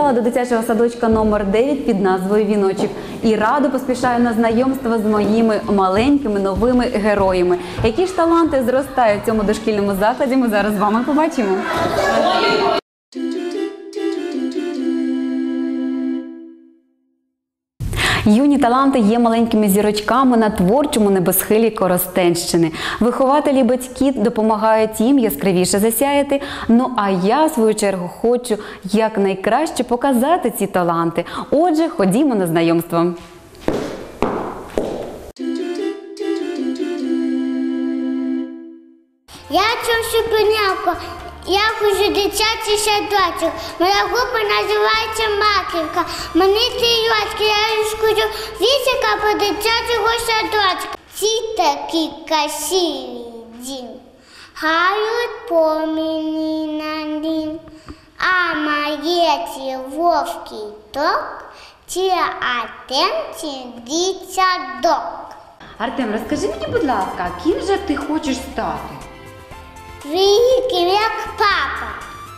завітала до дитячого садочка номер 9 під назвою Віночок і радо поспішаю на знайомство з моїми маленькими новими героями. Які ж таланти зростають в цьому дошкільному закладі? Ми зараз з вами побачимо. Юні таланти є маленькими зірочками на творчому небосхилі Коростенщини. Вихователі батьки допомагають їм яскравіше засяяти. Ну а я, в свою чергу, хочу якнайкраще показати ці таланти. Отже, ходімо на знайомство. Я чув Шепенявко. Я ходжу в дитячий садочок. Моя група називається Маківка. Мені три рочки, я розкажу вісика по дитячого садочка. Ці такі красиві дім. Гають по мені на дім. А моє ці вовки ток, ці атенці дітсадок. Артем, розкажи мені, будь ласка, ким же ти хочеш стати? Великий, як папа.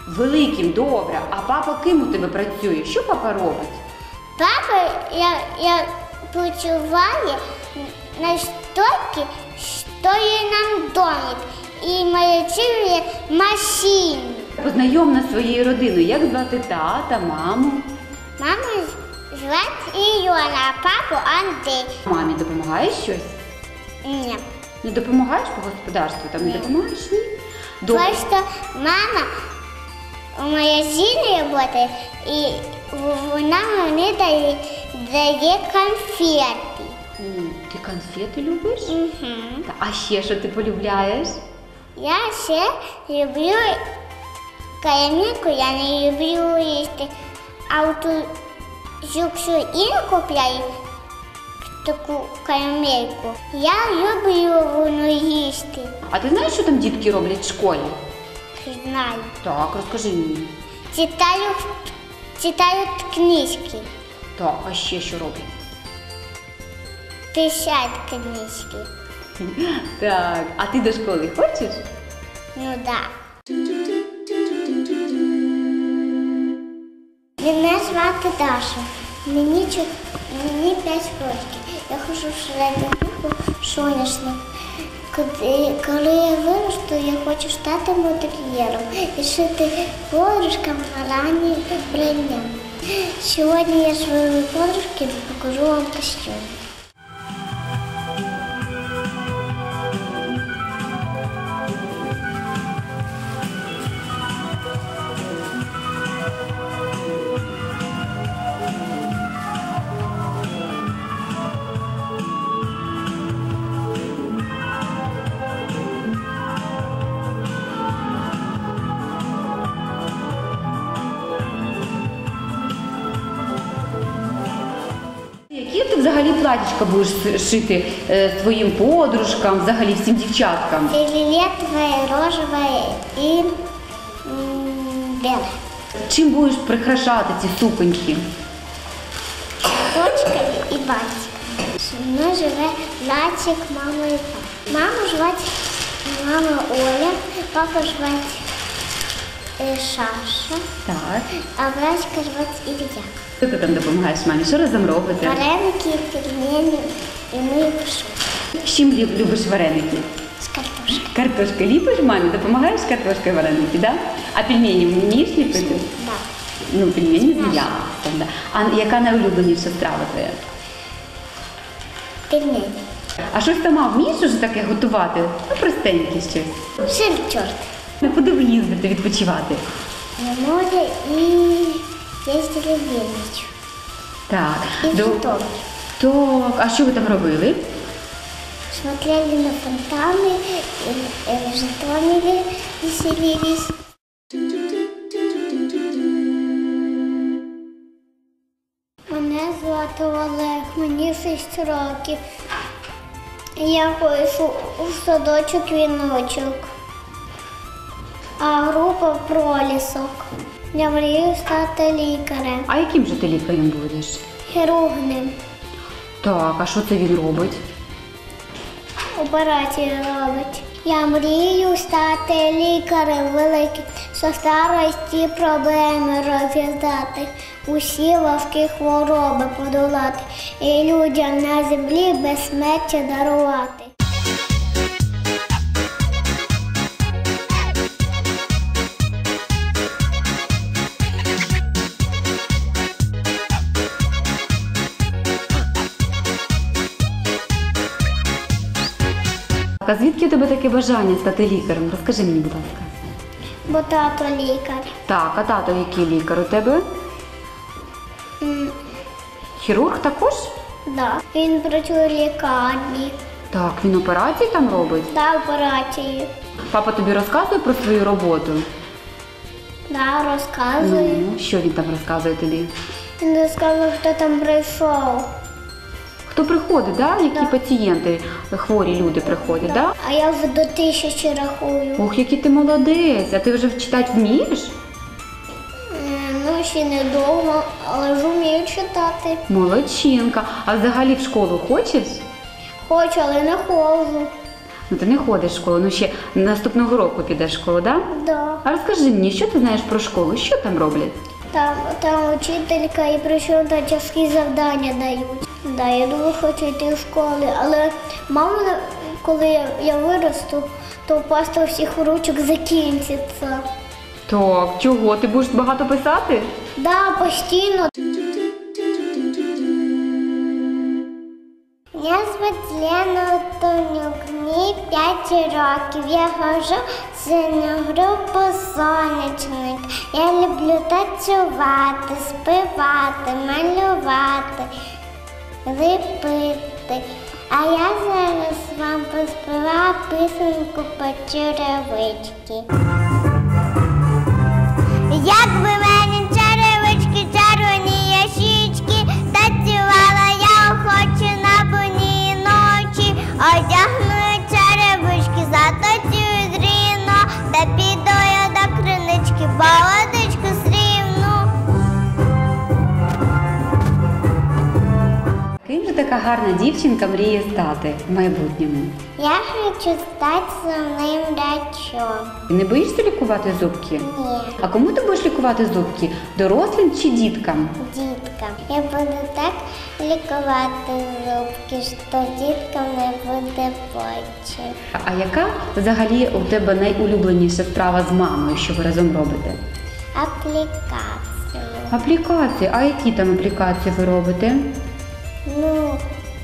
Великим, добре. А папа ким у тебе працює? Що папа робить? Папа я, я почуваю на стойке, что ей нам донет. І малює машину. Познайом нас своєю родиною. Як звати тата, маму? Маму звати Ілона, а папу Андрій. Мамі допомагаєш щось? Ні. Не допомагаєш по господарству? Там не допомагаєш? Ні. Добре. Просто мама у магазині працює, і вона мені дає, дає конфети. М, Ти конфети любиш? Угу. Та, А ще що ти полюбляєш? Я ще люблю карамельку, я не люблю їсти. А от якщо Інна купляє таку карамельку, я люблю воно їсти. А ти знаєш, що там дітки роблять в школі? Знаю. Так, розкажи мені. Читаю, читаю книжки. Так, а ще що роблять? Писать книжки. Так, а ти до школи хочеш? Ну да. Мене звати Даша. Мені, чо- мені 5 років. Я хожу в середню соняшник. Коли я виросту, я хочу стати модельєром і шити подружкам ранні брання. Сьогодні я своїми подружки покажу вам костюм. Платічка будеш шити е, своїм подружкам, взагалі всім дівчаткам? Фиолетовое, розовое и м, белое. Чим будеш прикрашати ці суконьки? Точкою і бантиком. Зі мною живе братик, мама і папа. Маму звати мама Оля, папа звати е, Саша, Так. а братика звати Ілля. Що ти там допомагаєш мамі? Що разом робите? Вареники, пельмені і ми пишу З чим лю- любиш вареники? з картошкою. Картошки ліпиш мамі? Допомагаєш з картошкою вареники, да? А пельмені вмієш ліпити? Да. Ну, пельмені з м'ясом, да. А яка найулюбленіша страва твоя? Пельмені. А щось сама вмієш уже таке готувати? Ну, простеньке щось. Сир чорт. Ну, куди ви їздите відпочивати? На море і їздили в Так. І До-. Так, а що ви там робили? Смотрели на фонтаны, и, э, в Житомире веселились. Мене звати Олег, мені 6 років. Я ходжу у садочок віночок, а група пролісок. Я мрію стати лікарем, А яким же ти лікарем будеш? хірургним. Так, а що це він робить? операції робить. Я мрію стати лікарем великим, Со старості проблеми розв'язати, усі важкі хвороби подолати і людям на землі безсмертя дарувати. А звідки у тебе таке бажання стати лікарем? Розкажи мені, будь ласка. Бо тато лікар. Так, а тато який лікар у тебе? Хірург також? Да. Він працює в лікарні Так, він операції там робить. та операції. Папа тобі розказує про свою роботу? Да, розказує. Ну, що він там розказує тобі? Він розказує, хто там прийшов. Хто приходить, да? які Да. пацієнти, хворі люди приходять, да? А я вже до тисячі рахую. Ох, який ти молодець, а ти вже читати вмієш? Ну, ще не довго, але ж вмію читати. Молодчинка. А взагалі в школу хочеш? Хочу, але не ходжу. Ну ти не ходиш в школу, ну ще наступного року підеш в школу, да? Да. А розкажи мені, що ти знаєш про школу? Що там роблять? Там, там вчителька і на тяжкі завдання дають. Да, я дуже хочу йти в школу, але мама, коли я, виросту, то паста всіх ручок закінчиться. Так, чого? Ти будеш багато писати? Да, постійно. Я звуть Лена Тонюк, мені 5 років. Я ходжу синю групу сонячник. Я люблю танцювати, співати, малювати, ліпити. А я зараз вам поспіваю писанку по черевички. Як би мені черевички, червоні ящички, танцювала я охоче на буні ночі, одягну черевички, заточую зрівно, та піду я до кринички, бо Же така гарна дівчинка мріє стати в майбутньому? Я хочу стати сумним врачом. Ти не боїшся лікувати зубки? Ні, А кому ти будеш лікувати зубки? Дорослим чи діткам? діткам. Я буду так лікувати зубки, що діткам не буде боляче. А яка взагалі у тебе найулюбленіша справа з мамою, що ви разом робите? Аплікацію. Аплікації. А які там аплікації ви робите?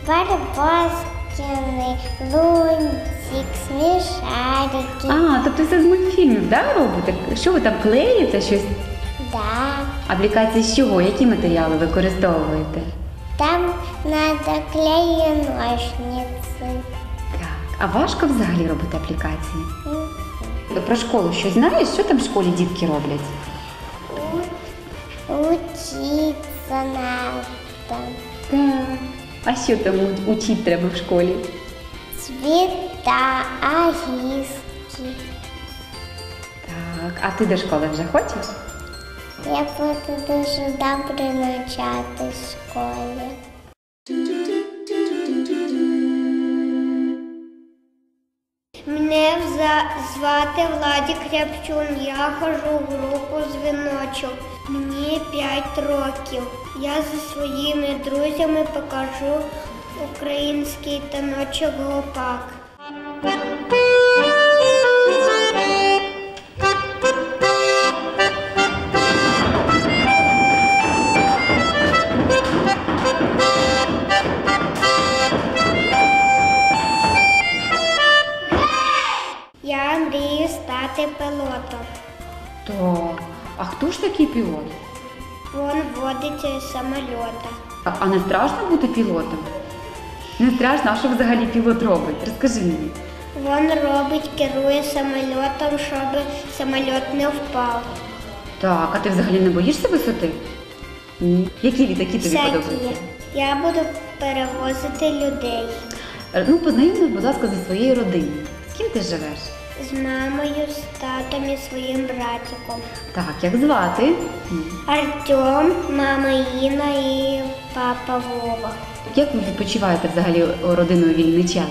Барбоскіни, лунтик, смішарики. А, тобто це з мультфільмів, да, робите? Що ви там клеїте щось? Да. Аплікації з чого? Які матеріали використовуєте? Там надо клеї ножниці. Так. А важко взагалі робити аплікації? Про школу щось знаєш? Що там в школі дітки роблять? Учиться надо. Так. А що там учити треба в школі? Цвіта, агіски. Так, а ти до школи вже хочеш? Я буду дуже добре навчати в школі. Мене звати Владі Кряпчун, Я ходжу в групу дзвіночок. Мені 5 років. Я зі своїми друзями покажу український таночок гопак. Стати пілотом. Так. А хто ж такий пілот? Він водить самоліта. Так, а не страшно бути пілотом? Не страшно, а що взагалі пілот робить? Розкажи мені. Він робить, керує самолітом, щоб самоліт не впав. Так, а ти взагалі не боїшся висоти? Ні. Які літаки тобі Всякі. подобаються? Я буду перевозити людей Е, Ну, познайомся, будь ласка, зі своєю родиною. З ким ти живеш? З мамою, з татом і своїм братиком. Так, як звати? Артем, мама Інна і папа Вова. Як ви відпочиваєте взагалі родиною вільний час?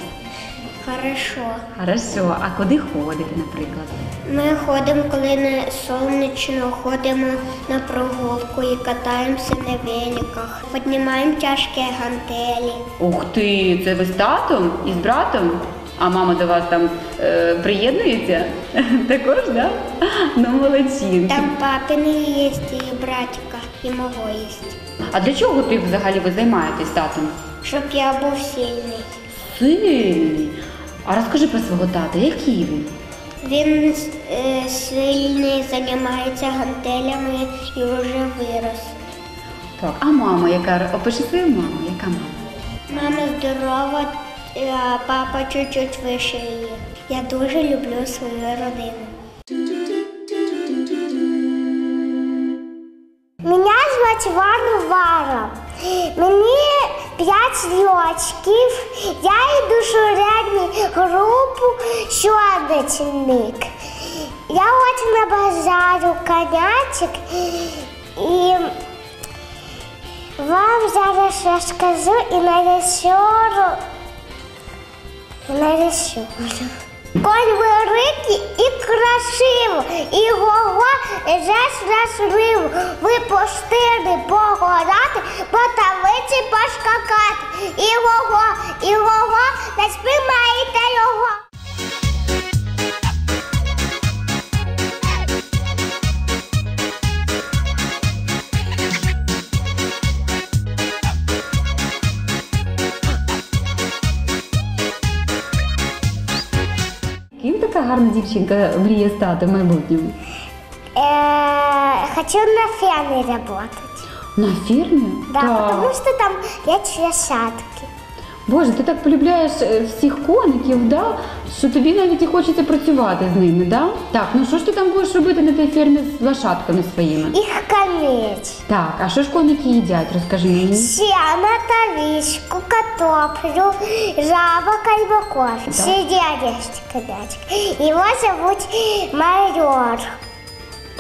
Хорошо. Хорошо, а куди ходите, наприклад? Ми ходимо, коли не сонячно, ходимо на прогулку і катаємося на великах. Піднімаємо тяжкі гантелі. Ух ти, це ви з татом і з братом? А мама до вас там е, приєднується? Також, так? Да? Ну, молодчинки. Там папини є і братика, і мого є. А для чого ти взагалі ви займаєтесь татом? Щоб я був сильний. Сильний. А розкажи про свого тата, який він? Він е, сильний, займається гантелями і вже вирос. Так, а мама, яка опиши свою маму, яка мама? Мама здорова, а папа чуть-чуть вище її. Я дуже люблю свою родину. Мене звати Ваня Вара. Мені 5 років. Я йду в середню групу щодочник. Я хочу на базару конячок і вам зараз розкажу і нарисую. І нарисую. Конь великий і красивий, і його жесть розрив. Ви пустили погорати, по тавиці пошкакати. І його, і його, не спіймаєте його. Ким така гарна дівчинка мріє стати в майбутньому? Э, хочу на ферме работать. На фірмі? Да, Так. потому что там есть лошадки. Боже, ти так полюбляєш е, всіх коників, да? що тобі навіть і хочеться працювати з ними, да? Так, ну що ж ти там будеш робити на тій фермі з лошадками своїми? Их кормить. Так, а що ж коники їдять? Розкажи мені. Сено, тавичку, картоплю, жаба, кальбаков. Сидят есть конячек. Его зовут майор.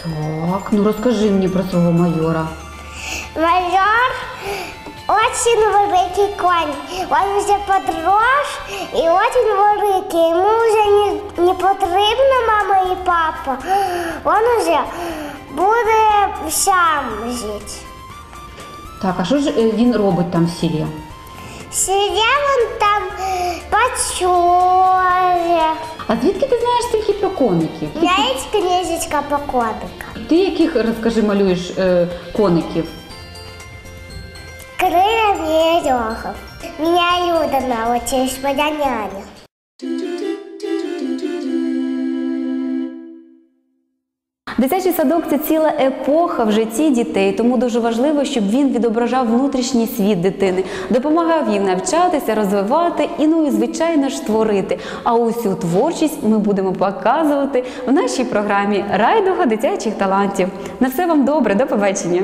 Так, ну розкажи мені про свого майора. Майор очень великий конь. Он уже подрос и очень великий. Ему уже не, не потрібна мама і папа. Он уже буде сам жити. Так, а що ж е, він робить там в селі? Сидя вон там почує. А звідки ти знаєш стільки про коників? У меня книжечка по кодикам. Ти яких, розкажи, малюєш е, коників? Верехов. Меня Люда научилась, моя няня. Дитячий садок це ціла епоха в житті дітей, тому дуже важливо, щоб він відображав внутрішній світ дитини, допомагав їм навчатися, розвивати і ну і звичайно ж творити. А усю творчість ми будемо показувати в нашій програмі Райдуга дитячих талантів. На все вам добре, до побачення.